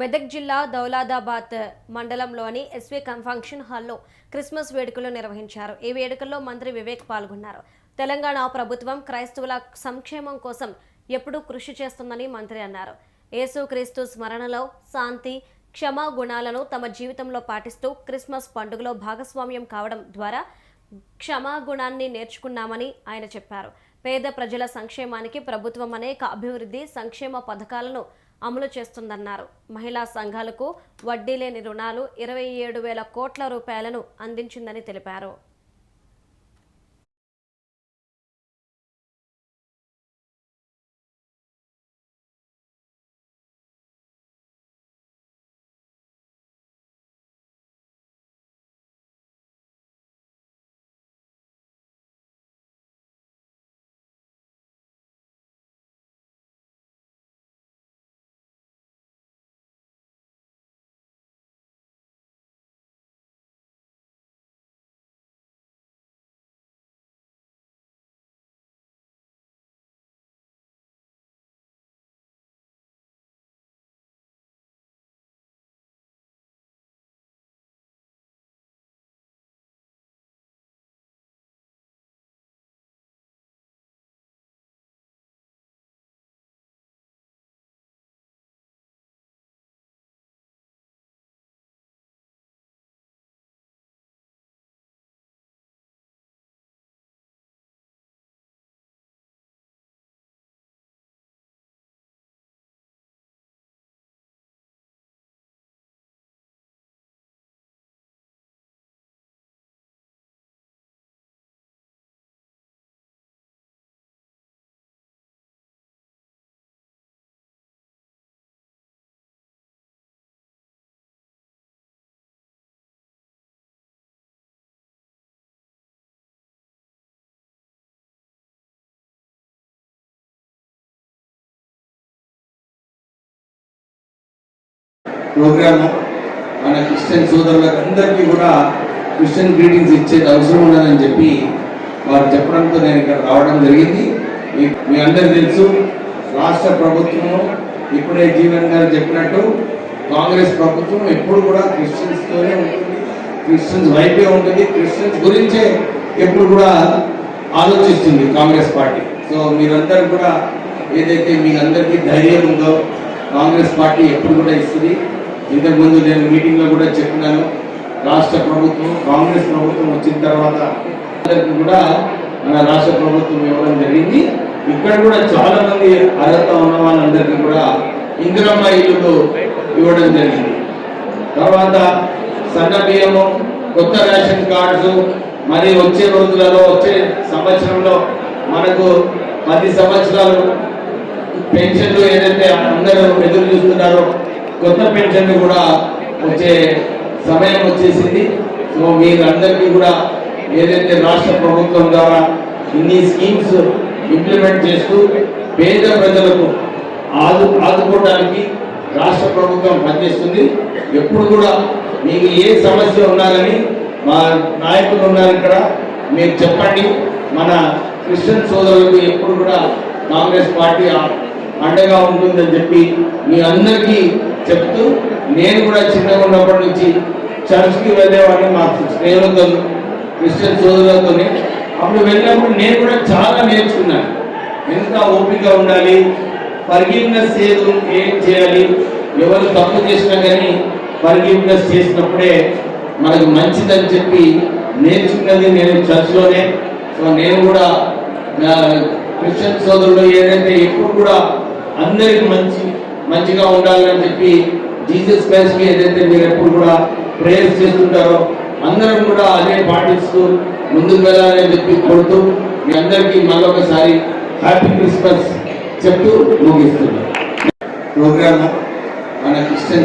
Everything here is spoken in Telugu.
మెదక్ జిల్లా దౌలాదాబాద్ మండలంలోని ఎస్వి ఫంక్షన్ హాల్లో క్రిస్మస్ వేడుకలు నిర్వహించారు. ఈ వేడుకల్లో మంత్రి వివేక్ పాల్గొన్నారు. తెలంగాణ ప్రభుత్వం క్రైస్తవుల సంక్షేమం కోసం ఎప్పుడూ కృషి చేస్తుందని మంత్రి అన్నారు. యేసుక్రీస్తు స్మరణలో శాంతి క్షమా గుణాలను తమ జీవితంలో పాటిస్తూ క్రిస్మస్ పండుగలో భాగస్వామ్యం కావడం ద్వారా క్షమాగుణాన్ని నేర్చుకున్నామని ఆయన చెప్పారు. పేద ప్రజల సంక్షేమానికి ప్రభుత్వం అనేక అభివృద్ధి సంక్షేమ పథకాలను అమలు చేస్తుందన్నారు. మహిళా సంఘాలకు వడ్డీ లేని రుణాలు ఇరవై ఏడు వేల కోట్ల రూపాయలను అందించిందని తెలిపారు. ప్రోగ్రామ్. మన క్రిస్టియన్ సోదరులకు అందరికీ కూడా క్రిస్టియన్ గ్రీటింగ్స్ ఇచ్చేది అవసరం ఉండదని చెప్పి వారు చెప్పడంతో నేను ఇక్కడ రావడం జరిగింది. మీ- మీ అందరికీ తెలుసు రాష్ట్ర ప్రభుత్వము ఇప్పుడే జీవన్ గారు చెప్పినట్టు కాంగ్రెస్ ప్రభుత్వం ఎప్పుడు కూడా క్రిస్టియన్స్తోనే ఉంటుంది. క్రిస్టియన్స్ వైపే ఉంటుంది. క్రిస్టియన్స్ గురించే ఎప్పుడు కూడా ఆలోచిస్తుంది కాంగ్రెస్ పార్టీ. సో మీరందరూ కూడా ఏదైతే మీ అందరికీ ధైర్యం ఉందో కాంగ్రెస్ పార్టీ ఎప్పుడు కూడా ఇస్తుంది. ఇంతకుముందు నేను మీటింగ్లో కూడా చెప్పినాను. రాష్ట్ర ప్రభుత్వం కాంగ్రెస్ ప్రభుత్వం వచ్చిన తర్వాత అందరికీ కూడా మన రాష్ట్ర ప్రభుత్వం ఇవ్వడం జరిగింది. ఇక్కడ కూడా చాలా మంది అర్హత ఉన్న వాళ్ళందరికీ కూడా ఇందిరమ్మ ఇల్లు ఇవ్వడం జరిగింది. తర్వాత సన్న బియ్యము కొత్త రేషన్ కార్డ్స్ మరి వచ్చే రోజులలో వచ్చే సంవత్సరంలో మనకు పది సంవత్సరాలు పెన్షన్లు ఏదైతే అందరూ ఎదురు చూస్తున్నారో కొత్త పెన్షన్ కూడా వచ్చే సమయం వచ్చేసింది. సో మీరందరికీ కూడా ఏదైతే రాష్ట్ర ప్రభుత్వం ద్వారా ఇన్ని స్కీమ్స్ ఇంప్లిమెంట్ చేస్తూ పేద ప్రజలకు ఆదు ఆదుకోవడానికి రాష్ట్ర ప్రభుత్వం పనిచేస్తుంది. ఎప్పుడు కూడా మీకు ఏ సమస్య ఉన్నారని మా నాయకులు ఉన్నారు ఇక్కడ మీరు చెప్పండి. మన క్రిస్టియన్ సోదరులకు ఎప్పుడు కూడా కాంగ్రెస్ పార్టీ అండగా ఉంటుందని చెప్పి మీ అందరికీ చెప్తూ నేను కూడా చిన్నగా ఉన్నప్పటి నుంచి చర్చ్కి వెళ్ళేవాడిని మా స్నేహితులతో క్రిస్టియన్ సోదరులతోనే. అప్పుడు వెళ్ళినప్పుడు నేను కూడా చాలా నేర్చుకున్నాను. ఎంత ఓపిక ఉండాలి ఫర్గివ్నెస్ చేయదు ఏం చేయాలి ఎవరు తప్పు చేసినా కానీ ఫర్గివ్నెస్ చేసినప్పుడే మనకు మంచిదని చెప్పి నేర్చుకున్నది నేను చర్చ్లోనే. సో నేను కూడా క్రిస్టియన్ సోదరుడు ఏదైతే ఎప్పుడు కూడా అందరికి మంచి మంచిగా ఉండాలని చెప్పి జీసస్ క్రైస్ట్ ఏదైతే మీరు ఎప్పుడు కూడా ప్రేయర్స్ చేస్తుంటారో అందరం కూడా అదే పాటిస్తూ ముందుకు వెళ్ళాలని చెప్పి కోరుతూ మీ అందరికీ మళ్ళొకసారి హ్యాపీ క్రిస్మస్ చెప్తూ ముగిస్తున్నాను. ప్రోగ్రామ్ మన క్రిస్టియన్